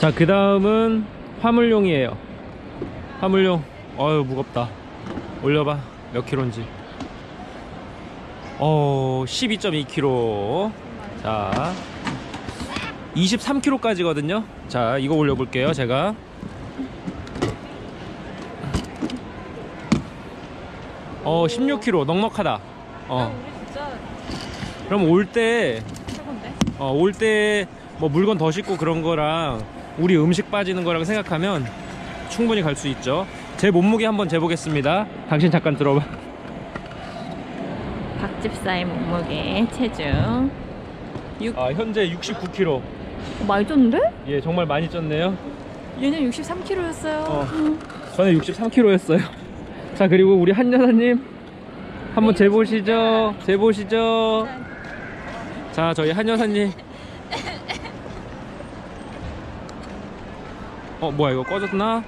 자, 그 다음은 화물용이에요. 화물용. 어유 무겁다. 올려봐. 몇 킬로인지. 어, 12.2kg. 자, 23kg까지거든요. 자, 이거 올려볼게요. 제가. 어, 16kg. 넉넉하다. 어. 진짜 그럼 올 때? 어, 올 때 뭐 물건 더 싣고 그런 거랑 우리 음식 빠지는 거랑 생각하면 충분히 갈 수 있죠. 제 몸무게 한번 재보겠습니다. 당신 잠깐 들어봐. 박집사의 몸무게 체중 아, 현재 69kg. 어, 많이 쪘는데? 예, 정말 많이 쪘네요. 얘는 63kg였어요 어. 저는 63kg였어요. 자, 그리고 우리 한 여사님 한번 재보시죠. 재보시죠. 자, 저희 한 여사님. 어, 뭐야 이거 꺼졌나?